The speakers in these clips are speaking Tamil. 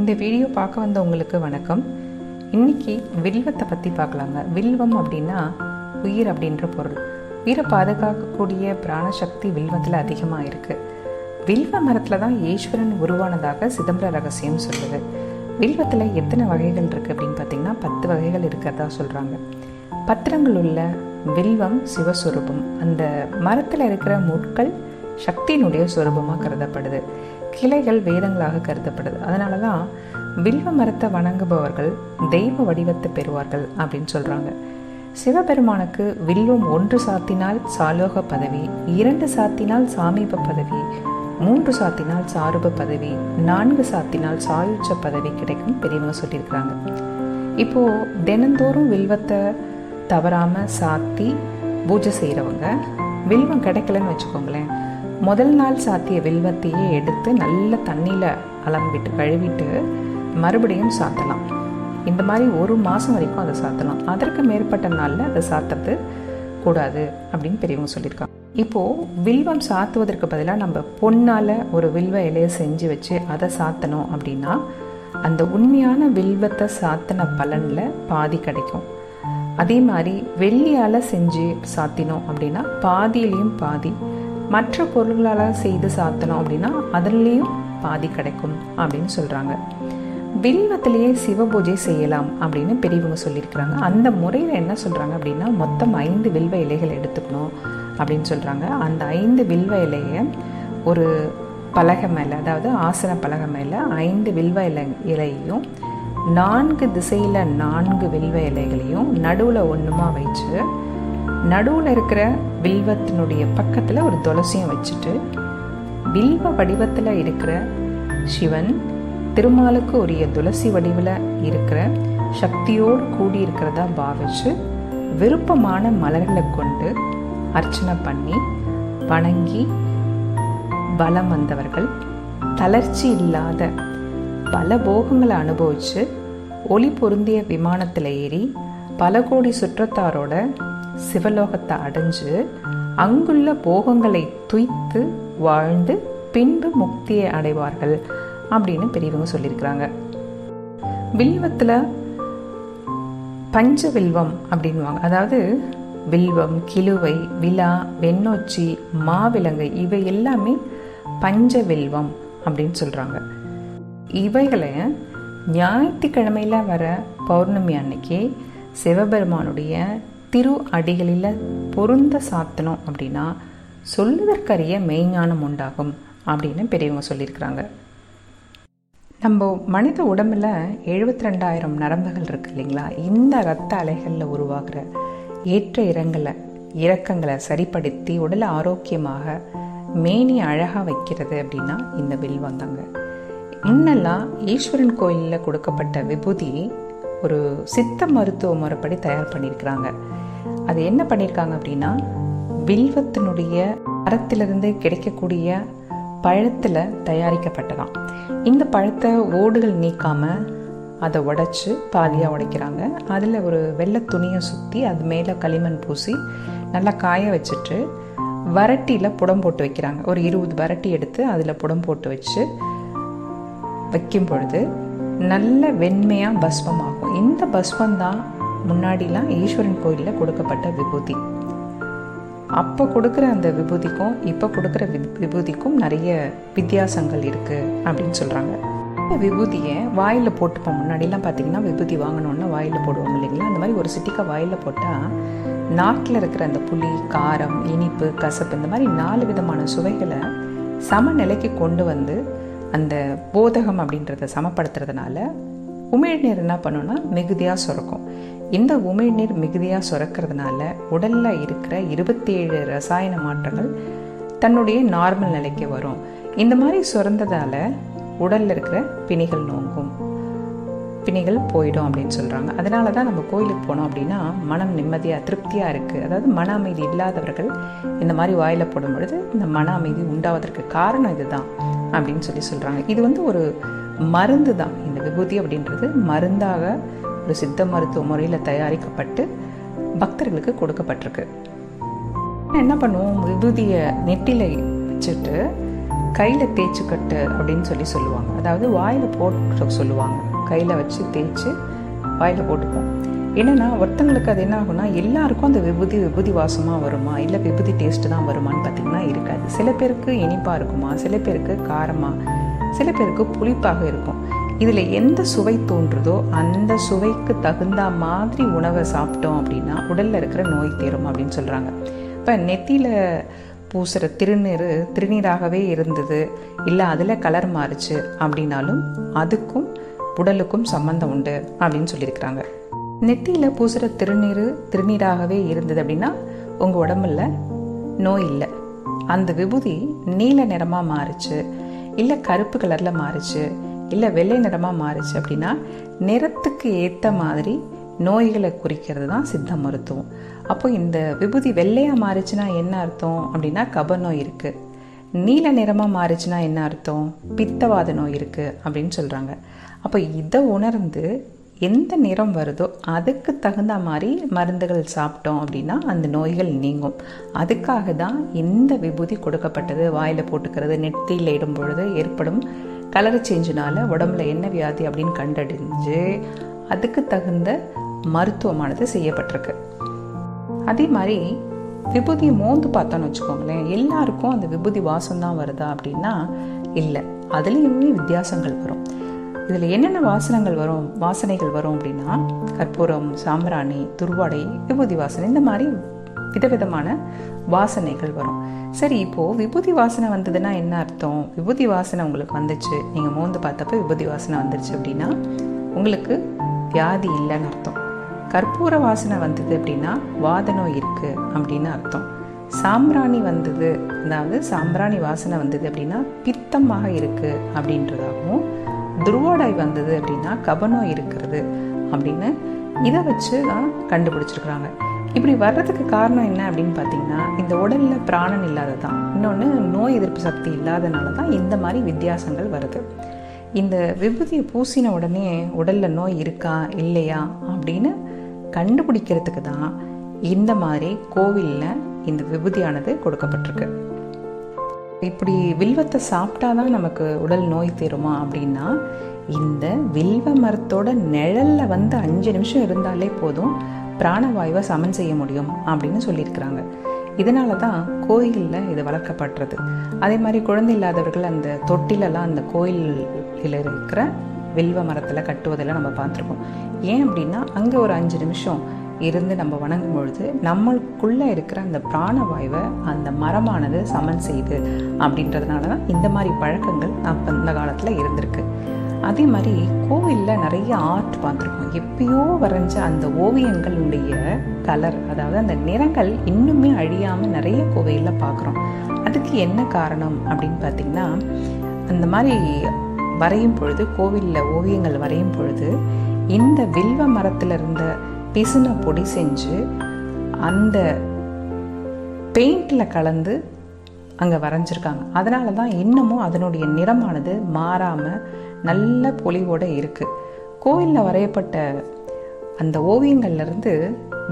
இந்த வீடியோ பார்க்க வந்த உங்களுக்கு வணக்கம். இன்னைக்கு வில்வத்தை பற்றி பார்க்கலாங்க. வில்வம் அப்படின்னா உயிர் அப்படின்ற பொருள். உயிரை பாதுகாக்கக்கூடிய பிராணசக்தி வில்வத்தில் அதிகமாக இருக்குது வில்வ மரத்தில் தான் ஈஸ்வரன் உருவானதாக சிதம்பர ரகசியம் சொல்லுது. வில்வத்தில் எத்தனை வகைகள் இருக்குது அப்படின்னு பார்த்தீங்கன்னா பத்து வகைகள் இருக்கிறதா சொல்கிறாங்க பத்திரங்கள் உள்ள வில்வம் சிவஸ்வரூபம். அந்த மரத்தில் இருக்கிற முட்கள் சக்தியினுடைய சுரூபமாக கருதப்படுது. கிளைகள் வேதங்களாக கருதப்படுது. அதனால தான் வில்வ மரத்தை வணங்குபவர்கள் தெய்வ வடிவத்தை பெறுவார்கள் அப்படின்னு சொல்கிறாங்க சிவபெருமானுக்கு வில்வம் ஒன்று சாத்தினால் சாலோக பதவி இரண்டு சாத்தினால் சாமீப பதவி மூன்று சாத்தினால் சாருப பதவி நான்கு சாத்தினால் சாயுச்ச பதவி கிடைக்கும் பெரியவங்க சொல்லியிருக்கிறாங்க. இப்போது தினந்தோறும் வில்வத்தை தவறாமல் சாத்தி பூஜை செய்கிறவங்க வில்வம் கிடைக்கலன்னு வச்சுக்கோங்களேன் முதல் நாள் சாத்திய வில்வத்தையே எடுத்து நல்ல தண்ணியில் அலம்பிட்டு கழுவிட்டு மறுபடியும் சாத்தலாம். இந்த மாதிரி ஒரு மாதம் வரைக்கும் அதை சாத்தலாம். அதற்கு மேற்பட்ட நாளில் அதை சாத்துறது கூடாது அப்படின்னு பெரியவங்க சொல்லியிருக்காங்க. இப்போது வில்வம் சாத்துவதற்கு பதிலாக நம்ம பொன்னால் ஒரு வில்வ இலையை செஞ்சு வச்சு அதை சாத்தணும் அப்படின்னா அந்த உண்மையான வில்வத்தை சாத்தின பலனில் பாதி கிடைக்கும். அதே மாதிரி வெள்ளியால் செஞ்சு சாத்தினோம் அப்படின்னா பாதியிலையும் பாதி மற்ற பொருள்களால் செய்து சாத்தணும் அப்படின்னா அதுலேயும் பாதி கிடைக்கும் அப்படின்னு சொல்கிறாங்க வில்வத்திலேயே சிவ பூஜை செய்யலாம் அப்படின்னு பெரியவங்க சொல்லியிருக்கிறாங்க. அந்த முறையில் என்ன சொல்கிறாங்க அப்படின்னா மொத்தம் ஐந்து வில்வ இலைகள் எடுத்துக்கணும் அப்படின்னு சொல்கிறாங்க அந்த ஐந்து வில்வ இலையை ஒரு பலகை மேலே அதாவது ஆசன பலகை மேலே ஐந்து வில்வ இலை இலையையும் நான்கு திசையில் நான்கு வில்வ இலைகளையும் நடுவில் ஒன்றுமா வச்சு நடுவில் இருக்கிற வில்வத்தினுடைய பக்கத்தில் ஒரு துளசியும் வச்சுட்டு வில்வ வடிவத்தில் இருக்கிற சிவன் திருமாலுக்கு உரிய துளசி வடிவில் இருக்கிற சக்தியோடு கூடி இருக்கிறதா பாவிச்சு விருப்பமான மலர்களை கொண்டு அர்ச்சனை பண்ணி வணங்கி பலம் வந்தவர்கள். தளர்ச்சி இல்லாத பல போகங்களை அனுபவித்து ஒளி பொருந்திய விமானத்தில் ஏறி பல கோடி சுற்றத்தாரோட சிவலோகத்தை அடைஞ்சு அங்குள்ள போகங்களை துய்த்து வாழ்ந்து பின்பு முக்தியை அடைவார்கள் அப்படின்னு பெரியவங்க சொல்லியிருக்கிறாங்க. வில்வத்தில் பஞ்ச வில்வம் அப்படின்வாங்க அதாவது வில்வம் கிலுவை விழா வெண்ணொச்சி மாவிலங்கை இவை எல்லாமே பஞ்ச வில்வம் அப்படின்னு சொல்கிறாங்க இவைகளை ஞாயிற்றுக்கிழமையில் வர பௌர்ணமி அன்னைக்கு சிவபெருமானுடைய திரு அடிகளில் பொருந்த சாத்தணும் அப்படின்னா சொல்லுவதற்கரிய மெய்ஞானம் உண்டாகும் அப்படின்னு பெரியவங்க சொல்லியிருக்கிறாங்க. நம்ம மனித உடம்புல எழுபத்தி ரெண்டாயிரம் நரம்புகள் இருக்கு இல்லைங்களா? இந்த ரத்த அலைகளில் உருவாகிற ஏற்ற இறங்களை இறக்கங்களை சரிப்படுத்தி உடலை ஆரோக்கியமாக மேனி அழகாக வைக்கிறது அப்படின்னா இந்த வில் வந்தாங்க முன்னெல்லாம் ஈஸ்வரன் கோயிலில் கொடுக்கப்பட்ட விபூதி ஒரு சித்த மருத்துவ முறைப்படி தயார் பண்ணியிருக்கிறாங்க. அது என்ன பண்ணியிருக்காங்க அப்படின்னா வில்வத்தினுடைய மரத்திலிருந்து கிடைக்கக்கூடிய பழத்தில் தயாரிக்கப்பட்டதாம். இந்த பழத்தை ஓடுகள் நீக்காமல் அதை உடைச்சி பாதியாக உடைக்கிறாங்க. அதில் ஒரு வெள்ளை துணியை சுற்றி அது மேலே களிமண் பூசி நல்லா காய வச்சுட்டு வரட்டியில் புடம் போட்டு வைக்கிறாங்க. ஒரு இருபது வரட்டி எடுத்து அதில் புடம் போட்டு வச்சு வைக்கும் பொழுது நல்ல வெண்மையாக பஸ்வமாகும் இந்த பஸ்மம் தான் முன்னாடிலாம் ஈஸ்வரன் கோயிலில் கொடுக்கப்பட்ட விபூதி. அப்போ கொடுக்குற அந்த விபூதிக்கும் இப்போ கொடுக்குற வி விபூதிக்கும் நிறைய வித்தியாசங்கள் இருக்குது அப்படின்னு சொல்கிறாங்க இந்த விபூதியை வாயில் போட்டுப்போம். முன்னாடிலாம் பார்த்தீங்கன்னா விபூதி வாங்கணுன்னா வாயில் போடுவோம் இல்லைங்களா? அந்த மாதிரி ஒரு சிட்டிக்காய் வாயில் போட்டால் நாக்கில் இருக்கிற அந்த புளி காரம் இனிப்பு கசப்பு இந்த மாதிரி நாலு விதமான சுவைகளை சமநிலைக்கு கொண்டு வந்து அந்த போதகம் அப்படின்றத சமப்படுத்துறதுனால உமிழ்நீர் என்ன பண்ணுன்னா மிகுதியாக சுரக்கும். இந்த உமிழ்நீர் மிகுதியாக சுரக்கிறதுனால உடலில் இருக்கிற இருபத்தி ஏழு ரசாயன மாற்றங்கள் தன்னுடைய நார்மல் நிலைக்கு வரும். இந்த மாதிரி சுரந்ததால் உடலில் இருக்கிற பிணிகள் நோங்கும். பிணிகள் போயிடும் அப்படின்னு சொல்கிறாங்க அதனால தான் நம்ம கோயிலுக்கு போனோம் அப்படின்னா மனம் நிம்மதியாக திருப்தியாக இருக்குது அதாவது மன அமைதி இல்லாதவர்கள் இந்த மாதிரி வாயில் போடும் பொழுது இந்த மன அமைதி உண்டாவதற்கு காரணம் இதுதான் அப்படின்னு சொல்லி சொல்கிறாங்க இது வந்து ஒரு மருந்து தான் இந்த விபூதி அப்படின்றது மருந்தாக ஒரு சித்த மருத்துவ முறையில் தயாரிக்கப்பட்டு பக்தர்களுக்கு கொடுக்கப்பட்டிருக்கு. என்ன பண்ணுவோம்? விபூதியை நெட்டில வச்சுட்டு கையில் தேய்ச்சிக்கட்டு அப்படின்னு சொல்லி சொல்லுவாங்க. அதாவது வாயில் போட்டு சொல்லுவாங்க. கையில் வச்சு தேய்ச்சி வாயில் போட்டுப்போம். என்னென்னா ஒருத்தங்களுக்கு அது என்ன ஆகும்னா எல்லாருக்கும் அந்த விபூதி விபூதி வாசமாக வருமா? இல்லை விபூதி டேஸ்ட்டு தான் வருமான்னு பார்த்திங்கன்னா இருக்காது. சில பேருக்கு இனிப்பாக இருக்குமா? சில பேருக்கு காரமாக சில பேருக்கு புளிப்பாக இருக்கும். இதில் எந்த சுவை தோன்றுதோ அந்த சுவைக்கு தகுந்த மாதிரி உணவை சாப்பிட்டோம் அப்படின்னா உடலில் இருக்கிற நோய் தீரும் அப்படின்னு சொல்கிறாங்க இப்போ நெத்தியில் பூசுகிற திருநீர் திருநீராகவே இருந்தது. இல்லை அதில் கலர் மாறுச்சு அப்படின்னாலும் அதுக்கும் உடலுக்கும் சம்மந்தம் உண்டு அப்படின்னு சொல்லியிருக்கிறாங்க. நெத்தியில் பூசுகிற திருநீர் திருநீராகவே இருந்தது அப்படின்னா உங்கள் உடம்புல நோய் இல்லை. அந்த விபூதி நீல நிறமாக மாறுச்சு இல்லை கருப்பு கலரில் மாறுச்சு இல்லை வெள்ளை நிறமாக மாறுச்சு அப்படின்னா நிறத்துக்கு ஏற்ற மாதிரி நோய்களை குறிக்கிறது தான் சித்த மருத்துவம். அப்போ இந்த விபூதி வெள்ளையாக மாறுச்சுன்னா என்ன அர்த்தம் அப்படின்னா கப நோய் இருக்குது நீல நிறமாக மாறிச்சுன்னா என்ன அர்த்தம்? பித்தவாத நோய் இருக்குது அப்படின்னு சொல்கிறாங்க அப்போ இதை உணர்ந்து எந்த நிறம் வருதோ அதுக்கு தகுந்த மாதிரி மருந்துகள் சாப்பிட்டோம் அப்படின்னா அந்த நோய்கள் நீங்கும். அதுக்காக தான் இந்த விபூதி கொடுக்கப்பட்டது. வாயில் போட்டுக்கிறது நெத்தியில் இடும் பொழுது ஏற்படும் கலர் சேஞ்சினால் உடம்புல என்ன வியாதி அப்படின்னு கண்டறிஞ்சு அதுக்கு தகுந்த மருத்துவமானது செய்யப்பட்டிருக்கு. அதே மாதிரி விபூதியை மோந்து பார்த்தோன்னு வச்சுக்கோங்களேன் எல்லாருக்கும் அந்த விபூதி வாசம் தான் வருதா அப்படின்னா இல்லை. அதுலேயுமே வித்தியாசங்கள் வரும். இதில் என்னென்ன வாசனங்கள் வரும் வாசனைகள் வரும் அப்படின்னா கற்பூரம் சாம்பிராணி துருவாடை விபூதி வாசனை இந்த மாதிரி விதவிதமான வாசனைகள் வரும். சரி இப்போது விபூதி வாசனை வந்ததுன்னா என்ன அர்த்தம்? விபூதி வாசனை உங்களுக்கு வந்துச்சு நீங்கள் மோந்து பார்த்தப்ப விபூதி வாசனை வந்துருச்சு அப்படின்னா உங்களுக்கு வியாதி இல்லைன்னு அர்த்தம். கற்பூர வாசனை வந்தது அப்படின்னா வாத நோய் இருக்குது அப்படின்னு அர்த்தம். சாம்பிராணி வந்தது அதாவது சாம்பிராணி வாசனை வந்தது அப்படின்னா பித்தமாக இருக்குது அப்படின்றதாகவும் துருவோடை வந்தது அப்படின்னா கபநோய் இருக்கிறது அப்படின்னு இதை வச்சு தான் கண்டுபிடிச்சிருக்கிறாங்க. இப்படி வர்றதுக்கு காரணம் என்ன அப்படின்னு பார்த்தீங்கன்னா இந்த உடலில் பிராணன் இல்லாததான். இன்னொன்று நோய் எதிர்ப்பு சக்தி இல்லாதனால தான் இந்த மாதிரி வித்தியாசங்கள் வருது. இந்த விபூதியை பூசின உடனே உடலில் நோய் இருக்கா இல்லையா அப்படின்னு கண்டுபிடிக்கிறதுக்கு தான் இந்த மாதிரி கோவிலில் இந்த விபூதியானது கொடுக்கப்பட்டிருக்கு. இப்படி வில்வத்தை சாப்பிட்டா தான் நமக்கு உடல் நோய் தீருமா அப்படின்னா இந்த வில்வ மரத்தோட நிழல்ல வந்து அஞ்சு நிமிஷம் இருந்தாலே போதும் பிராணவாயுவை சமன் செய்ய முடியும் அப்படின்னு சொல்லியிருக்கிறாங்க. இதனால தான் கோயிலில் இது வளர்க்கப்படுறது. அதே மாதிரி குழந்தை இல்லாதவர்கள் அந்த தொட்டிலெல்லாம் அந்த கோயிலில் இருக்கிற வில்வ மரத்தில் கட்டுவதெல்லாம் நம்ம பார்த்துருக்கோம் ஏன் அப்படின்னா அங்கே ஒரு அஞ்சு நிமிஷம் இருந்து நம்ம வணங்கும் பொழுது நம்மளுக்குள்ளே இருக்கிற அந்த பிராணவாயுவை அந்த மரமானது சமன் செய்யுது அப்படின்றதுனால தான் இந்த மாதிரி பழக்கங்கள் அப்போ இந்த காலத்தில் இருந்திருக்கு. அதே மாதிரி கோவிலில் நிறைய ஆர்ட் பார்த்துருக்கோம். எப்பயோ வரைஞ்ச அந்த ஓவியங்களுடைய கலர் அதாவது அந்த நிறங்கள் இன்னுமே அழியாமல் நிறைய கோவிலில் பார்க்குறோம். அதுக்கு என்ன காரணம் அப்படின்னு பார்த்திங்கன்னா அந்த மாதிரி வரையும் பொழுது கோவிலில் ஓவியங்கள் வரையும் பொழுது இந்த வில்வ மரத்தில் இருந்த பிசுனை பொடி செஞ்சு அந்த பெயிண்டில் கலந்து அங்கே வரைஞ்சிருக்காங்க. அதனால தான் இன்னமும் அதனுடைய நிறமானது மாறாமல் நல்ல பொலிவோடு இருக்குது கோயிலில் வரையப்பட்ட அந்த ஓவியங்கள்லேருந்து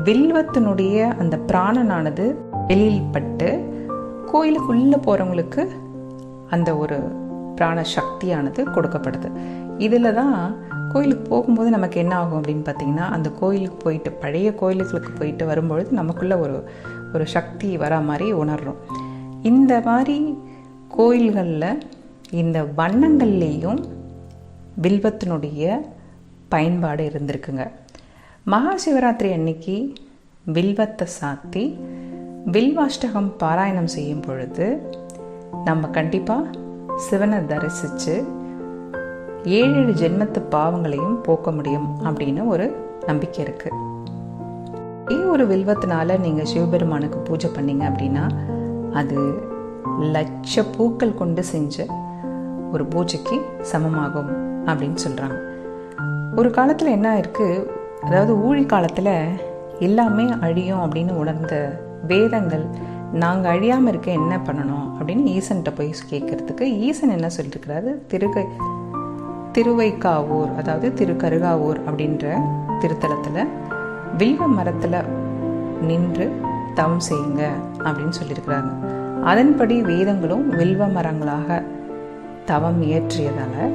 வில்வத்தினுடைய அந்த பிராணனானது வெளியில் பட்டு கோயிலுக்குள்ளே போகிறவங்களுக்கு அந்த ஒரு பிராண சக்தியானது கொடுக்கப்படுது. இதில் தான் கோயிலுக்கு போகும்போது நமக்கு என்ன ஆகும் அப்படின்னு பார்த்தீங்கன்னா அந்த கோயிலுக்கு போயிட்டு பழைய கோயிலுகளுக்கு போயிட்டு வரும்பொழுது நமக்குள்ளே ஒரு ஒரு சக்தி வரா மாதிரி உணர்றோம். இந்த மாதிரி கோயில்களில் இந்த வண்ணங்கள்லேயும் வில்வத்தினுடைய பயன்பாடு இருந்திருக்குங்க. மகா சிவராத்திரி அன்னைக்கு வில்வத்தை சாத்தி வில்வாஷ்டகம் பாராயணம் செய்யும் பொழுது நம்ம கண்டிப்பாக சிவனை தரிசித்து ஏழு ஏழு ஜென்மத்து பாவங்களையும் போக்க முடியும் அப்படின்னு ஒரு நம்பிக்கை இருக்குது இதே ஒரு வில்வத்தினால நீங்கள் சிவபெருமானுக்கு பூஜை பண்ணீங்க அப்படின்னா அது லட்ச பூக்கள் கொண்டு செஞ்ச ஒரு பூஜைக்கு சமமாகும் அப்படின்னு சொல்கிறாங்க ஒரு காலத்தில் என்ன இருக்குது அதாவது ஊழி காலத்தில் எல்லாமே அழியும் அப்படின்னு உணர்ந்த வேதங்கள் நாங்கள் அழியாமல் இருக்க என்ன பண்ணணும் அப்படின்னு ஈசன்கிட்ட போய் கேட்குறதுக்கு ஈசன் என்ன சொல்லியிருக்கிறாரு திருக்கை திருவைக்காவூர் அதாவது திருக்கருகாவூர் அப்படின்ற திருத்தலத்தில் வில்வ மரத்தில் நின்று தவம் செய்யுங்க அப்படின்னு சொல்லியிருக்கிறாங்க அதன்படி வேதங்களும் வில்வ மரங்களாக தவம் இயற்றியதால்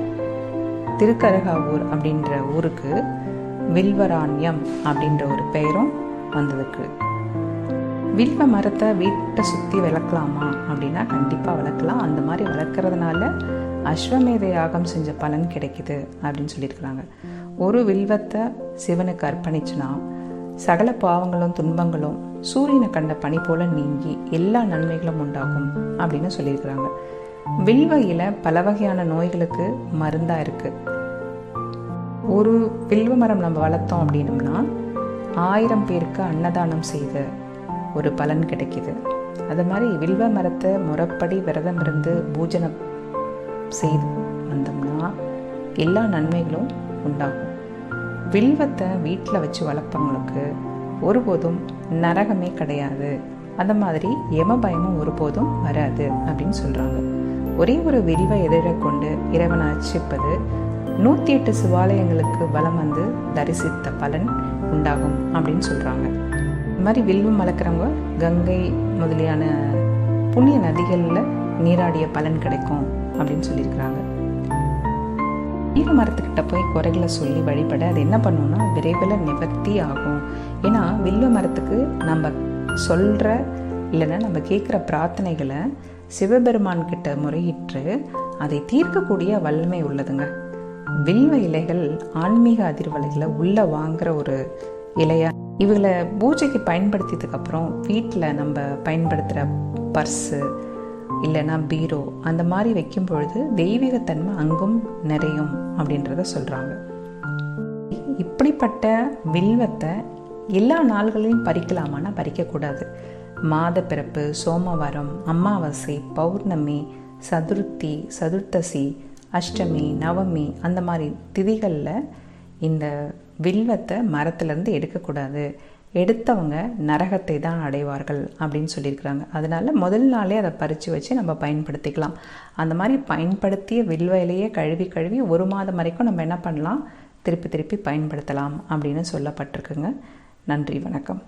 திருக்கருகாவூர் அப்படின்ற ஊருக்கு வில்வராண்யம் அப்படின்ற ஒரு பெயரும் வந்ததுக்கு. வில்வ மரத்தை வீட்டை சுற்றி வளர்க்கலாமா அப்படின்னா கண்டிப்பாக வளர்க்கலாம். அந்த மாதிரி வளர்க்குறதுனால அஸ்வமேத யாகம் செஞ்ச பலன் கிடைக்குது அப்படின்னு சொல்லியிருக்கிறாங்க. ஒரு வில்வத்தை சிவனுக்கு அர்ப்பணிச்சுனா சகல பாவங்களும் துன்பங்களும் சூரியனை கண்ட பனி போல நீங்கி எல்லா நன்மைகளும் உண்டாகும் அப்படின்னு சொல்லியிருக்கிறாங்க. வில்வ பல வகையான நோய்களுக்கு மருந்தாக இருக்குது ஒரு வில்வ மரம் நம்ம வளர்த்தோம் அப்படின்னம்னா ஆயிரம் பேருக்கு அன்னதானம் செய்த ஒரு பலன் கிடைக்கிது. அது மாதிரி வில்வ மரத்தை முறப்படி விரதம் இருந்து பூஜனம் செய்து வந்தோம்னா எல்லா நன்மைகளும் உண்டாகும். வில்வத்தை வீட்டில் வச்சு வளர்ப்பவங்களுக்கு ஒருபோதும் நரகமே கிடையாது. அந்த மாதிரி எம பயமும் ஒருபோதும் வராது அப்படின்னு சொல்கிறாங்க ஒரே ஒரு வில்வ எதிர கொண்டு இறைவனை அர்ச்சிப்பது நூற்றி எட்டு சிவாலயங்களுக்கு வலம் வந்து தரிசித்த பலன் உண்டாகும் அப்படின்னு சொல்கிறாங்க இந்த மாதிரி வில்வம் வளர்க்குறவங்க கங்கை முதலியான புண்ணிய நதிகளில் நீராடிய பலன் கிடைக்கும் அப்படின்னு சொல்லியிருக்கிறாங்க. ஈர மரத்துக்கிட்ட போய் குறைகளை சொல்லி வழிபட அது என்ன பண்ணும்னா விரைவில் நிவர்த்தி ஆகும். ஏன்னா வில்வ மரத்துக்கு நம்ம சொல்கிற இல்லைன்னா நம்ம கேட்குற பிரார்த்தனைகளை சிவபெருமான் கிட்ட முறையிட்டு அதை தீர்க்கக்கூடிய வல்லமை உள்ளதுங்க. வில்வ இலைகள் ஆன்மீக அதிர்வலைகளை உள்ளே வாங்குற ஒரு இலையா இவங்களை பூஜைக்கு பயன்படுத்தியதுக்கப்புறம் வீட்டில் நம்ம பயன்படுத்துகிற பர்ஸு இல்லைன்னா பீரோ அந்த மாதிரி வைக்கும் பொழுது தெய்வீகத்தன்மை அங்கும் நிறையும் அப்படின்றத சொல்கிறாங்க இப்படிப்பட்ட வில்வத்தை எல்லா நாள்களையும் பறிக்கலாமான்னா பறிக்கக்கூடாது. மாத பிறப்பு சோமவாரம் அமாவாசை பௌர்ணமி சதுர்த்தி சதுர்த்தசி அஷ்டமி நவமி அந்த மாதிரி திதிகளில் இந்த வில்வத்தை மரத்துலேருந்து எடுக்கக்கூடாது. எடுத்தவங்க நரகத்தை தான் அடைவார்கள் அப்படின்னு சொல்லியிருக்கிறாங்க. அதனால முதல் நாளே அதை பறித்து வச்சு நம்ம பயன்படுத்திக்கலாம். அந்த மாதிரி பயன்படுத்திய வில்வையிலேயே கழுவி கழுவி ஒரு மாதம் வரைக்கும் நம்ம என்ன பண்ணலாம்? திருப்பி திருப்பி பயன்படுத்தலாம் அப்படின்னு சொல்லப்பட்டிருக்குங்க. நன்றி வணக்கம்.